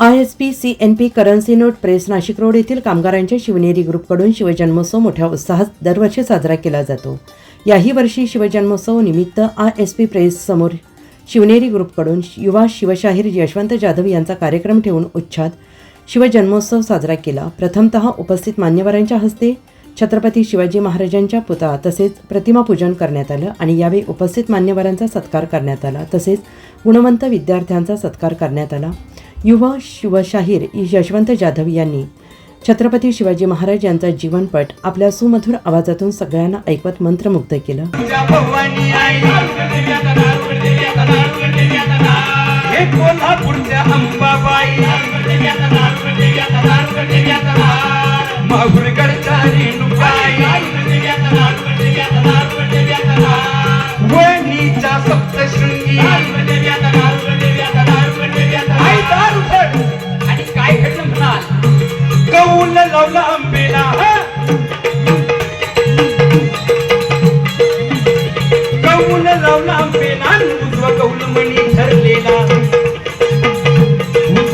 I S P C N P currency note press Nashik road येथील कामगारांच्या शिवनेरी ग्रुपकडून शिवजन्मोत्सव मोठ्या उत्साहात दरवर्षी साजरा केला जातो. याही वर्षी शिवजन्मोत्सव निमित्त आय एस पी प्रेस समोर शिवनेरी ग्रुपकडून युवा शिवशाहीर यशवंत जाधव यांचा कार्यक्रम ठेवून उच्छाद शिवजन्मोत्सव साजरा केला. प्रथमतः उपस्थित मान्यवरांच्या हस्ते छत्रपती शिवाजी महाराजांच्या पुतळा तसेच प्रतिमापूजन करण्यात आलं आणि यावेळी उपस्थित मान्यवरांचा सत्कार करण्यात आला. तसेच गुणवंत विद्यार्थ्यांचा सत्कार करण्यात आला. युवा शिवशाहीर यशवंत जाधव यांनी छत्रपती शिवाजी महाराज यांचा जीवनपट आपल्या सुमधुर आवाजातून सगळ्यांना ऐकवत मंत्रमुग्ध केलं. कोल्हापूरच्या अंबाबाई.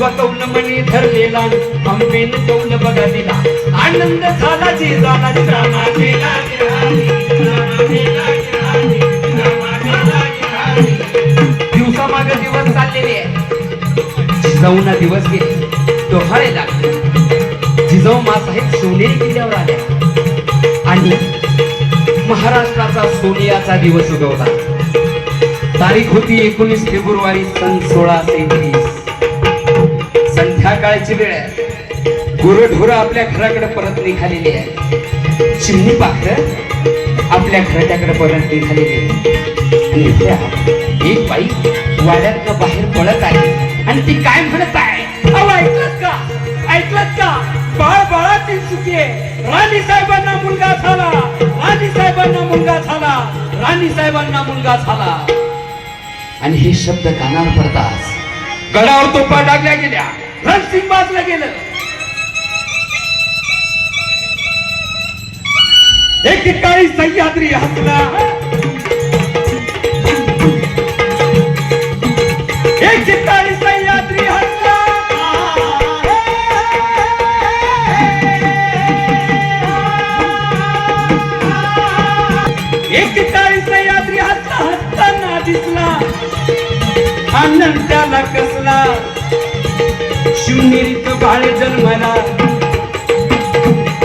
उजवा कौल मणी धरलेला? अंबेन कौल बघा दिला? आनंद झाला जी झाला रामा गेला दिवसा माग दिवस चाललेले आहे जिजाऊना दिवस गेले डोहाळे लागले. जिजाऊ मासाहेब सोनेरी किल्ल्यावर आल्या आणि महाराष्ट्राचा सोनियाचा दिवस उगवला. तारीख होती एकोणीस फेब्रुवारी सन सोळाशे तीस संध्याकाळची वेळ आहे. गुरढोर आपल्या घराकडे परत निघालेली आहे. चिमणी पाखर आपल्या घराच्याकडे परत निघालेली आहे. आणि एक बाई वाड्यातनं बाहेर पडत आहे आणि ती काय म्हणत आहे? ऐकलत का? ऐकलत का? बाळ बाळाची चुकी आहे. राणी साहेबांना मुलगा झाला. राणी साहेबांना मुलगा झाला. राणी साहेबांना मुलगा झाला. आणि हे शब्द कानावर पडताच गडावर तोफा टाकल्या गेल्या. रणसिंग बाजला गेलं. एक ठिकाणी सह्याद्री हसला. एक सह्याद्री हसला. एक सह्याद्री हसला हसताना दिसला. आनंद त्याला कसला शिवनेरीत बाळ जन्मला.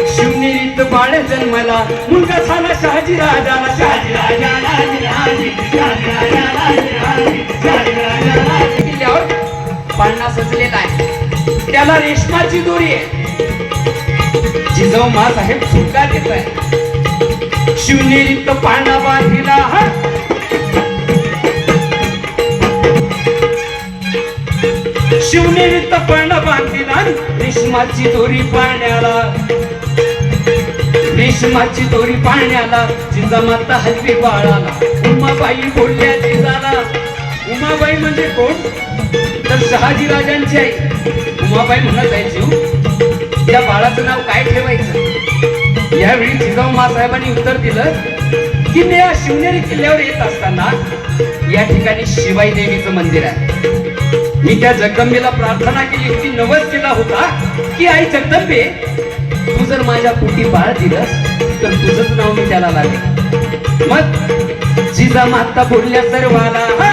शिवनेरीत बाळ जन्मला. मुलगा झाला शहाजी राजाला शहाजी राजाला किल्ल्यावर पाळणा सजलेला आहे. त्याला रेशमाची दोरी आहे. जिजाऊ मासाहेब सुटका देत आहे शिवनेरीत पाळणा बांधिला. हा शिवनेरीत बांधिला रेशमाची दोरी पाळण्याला रेशमाची दोरी पाण्याला जिजामाता हलवी बाळाला. उमाबाई बोलल्या जिजाला. उमाबाई म्हणजे कोण? तर शहाजी राजांची आई. उमाबाई म्हणत आहे शिव त्या बाळाचं नाव काय ठेवायचं? यावेळी जिजाऊ मासाहेबांनी उत्तर दिलं की मी या शिवनेरी किल्ल्यावर येत असताना या ठिकाणी शिवाई देवीचं मंदिर आहे. मी त्या जगदंबेला प्रार्थना केली होती नवस केला होता की आई जगदंबे तू जर माझ्या पोटी बाळ दिलंस तर तुझंच नाव मी त्याला लागेल मग जिजा माता बोलल्या सर्वाला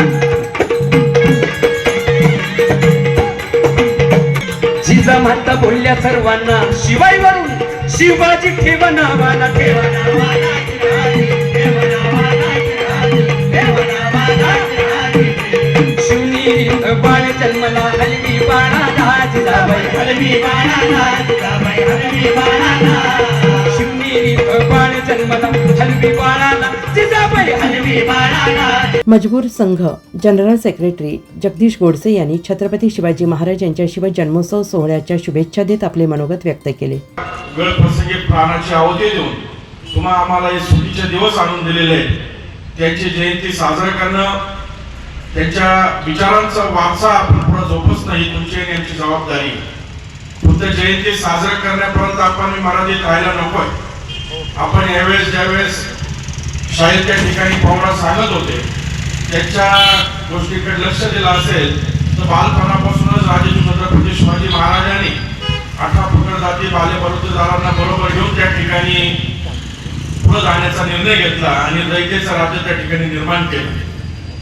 जिजा माता बोलल्या सर्वांना शिवाय वरून शिवाजी ठेवा नावाला ठेवा नावाला. मजबूर संघ जनरल सेक्रेटरी जगदीश गोडसे यांनी छत्रपती शिवाजी महाराज यांच्या शिव जन्मोत्सव सोहळ्याच्या शुभेच्छा देत आपले मनोगत व्यक्त केले. वेळ प्राणाची आहुती देऊन तुम्हा आम्हाला हे सुखीचे दिवस आणून दिलेले आहेत. त्यांची जयंती साजरा करणं त्यांच्या विचारांचा वारसा आपण पुढे जोपसणं ही तुमची आणि यांची जबाबदारी बुद्ध जयंती साजरा करण्यापर्यंत आपण मराठीत राहायला नकोय. आपण यावेळेस ज्यावेळेस शाळेत त्या ठिकाणी पाहुणा सांगत होते त्यांच्या गोष्टीकडे लक्ष दिलं असेल तर बालपणापासूनच राजे छत्रपती शिवाजी महाराजांनी अठरा पकड जाती बाले बरोबर घेऊन त्या ठिकाणी पुढे जाण्याचा निर्णय घेतला आणि रयतेचं राज्य त्या ठिकाणी निर्माण केलं.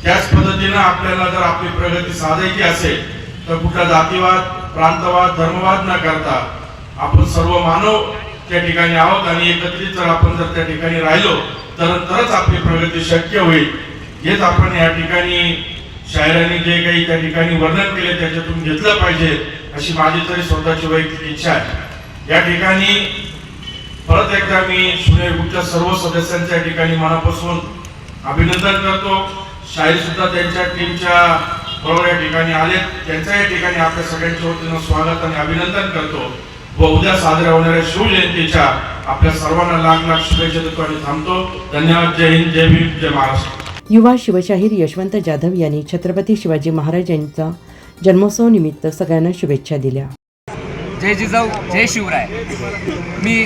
त्याच पद्धतीनं आपल्याला जर आपली प्रगती साधायची असेल तर कुठला जातीवाद प्रांतवाद धर्मवाद न करता आपण सर्व मानव त्या ठिकाणी आहोत आणि एकत्रित जर आपण जर त्या ठिकाणी राहिलो तर तरच आपली प्रगती शक्य होईल. हेच आपण या ठिकाणी शायरांनी जे काही त्या ठिकाणी वर्णन केले त्याच्यातून घेतलं पाहिजे अशी माझी तरी स्वतःची वैयक्तिक इच्छा आहे. या ठिकाणी परत एकदा मी सुनील ग्रुपच्या सर्व सदस्यांच्या या ठिकाणी मनापासून अभिनंदन करतो. शाहीर सुद्धा त्यांच्या टीमच्या बरोबर या ठिकाणी आले त्यांच्या या ठिकाणी आपल्या सगळ्यांच्या वतीनं स्वागत आणि अभिनंदन करतो. व उद्या साजऱ्या होणाऱ्या शिवजयंतीच्या आपल्या सर्वांना लाख लाख शुभेच्छा देतो आणि थांबतो. धन्यवाद. जय हिंद जय भीम जय महाराष्ट्र. युवा शिवशाहीर यशवंत जाधव यांनी छत्रपती शिवाजी महाराज यांचा जन्मोत्सव निमित्त सगळ्यांना शुभेच्छा दिल्या. जय जिजाऊ जय शिवराय. मी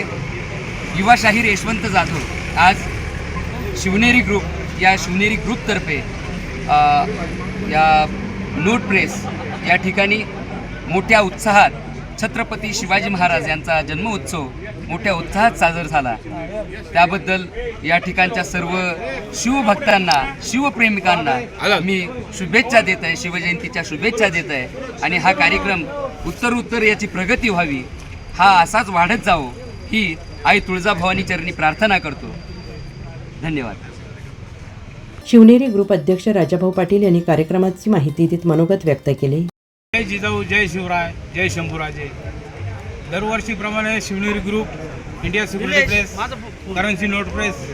युवा शाहीर यशवंत जाधव. आज शिवनेरी ग्रुप या शिवनेरी ग्रुपतर्फे या लूट प्रेस या ठिकाणी मोठ्या उत्साहात छत्रपती शिवाजी महाराज यांचा जन्म उत्सव मोठ्या उत्साहात साजर झाला. त्याबद्दल या ठिकाणच्या सर्व शिवभक्तांना शिवप्रेमिकांना मी शुभेच्छा देत आहे शिवजयंतीच्या शुभेच्छा देत आहे आणि हा कार्यक्रम उत्तर उत्तर याची प्रगती व्हावी हा असाच वाढत जावो ही आई तुळजाभवानी चरणी प्रार्थना करतो. धन्यवाद. शिवनेरी ग्रुप अध्यक्ष राजाभाऊ पाटील यांनी कार्यक्रमाची माहिती देत मनोगत व्यक्त केले. जय जिजाऊ जय शिवराय जय शंभूराजे. दरवर्षीप्रमाणे Shivneri group India security press currency note press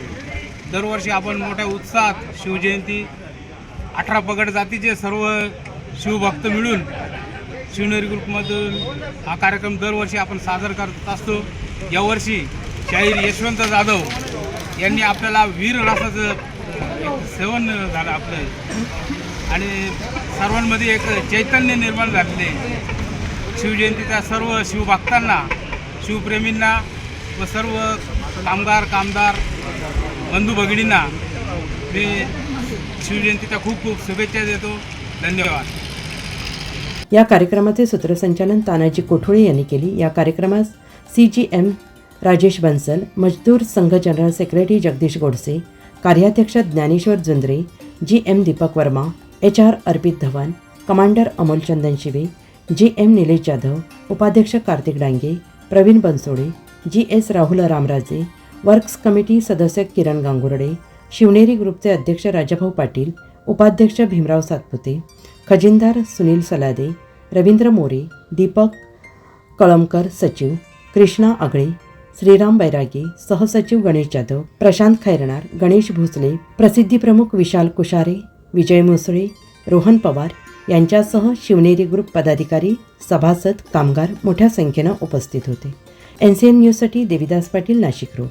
दरवर्षी आपण मोठ्या उत्साहात शिवजयंती अठरा पगड जातीचे सर्व शिवभक्त मिळून शिवनेरी ग्रुपमधून हा कार्यक्रम दरवर्षी आपण सादर करत असतो. यावर्षी शाहीर यशवंत जाधव यांनी आपल्याला वीर रसाचं सेवन झालं आपलं. आणि सर्वांमध्ये एक चैतन्य निर्माण झालेले. शिवजयंतीचा सर्व शिवभक्तांना शिवप्रेमींना व सर्व कामगार कामदार बंधू भगिनींना मी शिवजयंतीच्या खूप खूप शुभेच्छा देतो. धन्यवाद. या कार्यक्रमाचे सूत्रसंचालन तानाजी कोठोळे यांनी केली. या कार्यक्रमास C G M Rajesh Bansal Mazdoor Sangh general secretary Jagdish Godse कार्याध्यक्ष Dnyaneshwar Jundre G M Deepak Verma H R Arpit Dhawan commander Amol Chandan Shive G M Nilesh Jadhav उपाध्यक्ष Kartik Dange Pravin Bansode G S Rahul Ramraje works committee सदस्य किरण गांगुर्डे शिवनेरी ग्रुपचे अध्यक्ष राजाभाऊ पाटील उपाध्यक्ष भीमराव सातपुते खजिनदार सुनील सलादे रवींद्र मोरे दीपक कळमकर सचिव कृष्णा आगळे श्रीराम बैरागे सहसचिव गणेश जाधव प्रशांत खैरणार गणेश भोसले प्रसिद्धी प्रमुख विशाल कुशारे विजय मुसळे रोहन पवार यांच्यासह शिवनेरी ग्रुप पदाधिकारी सभासद कामगार मोठ्या संख्येनं उपस्थित होते. एन सी एन न्यूजसाठी देविदास पाटील नाशिक रोड.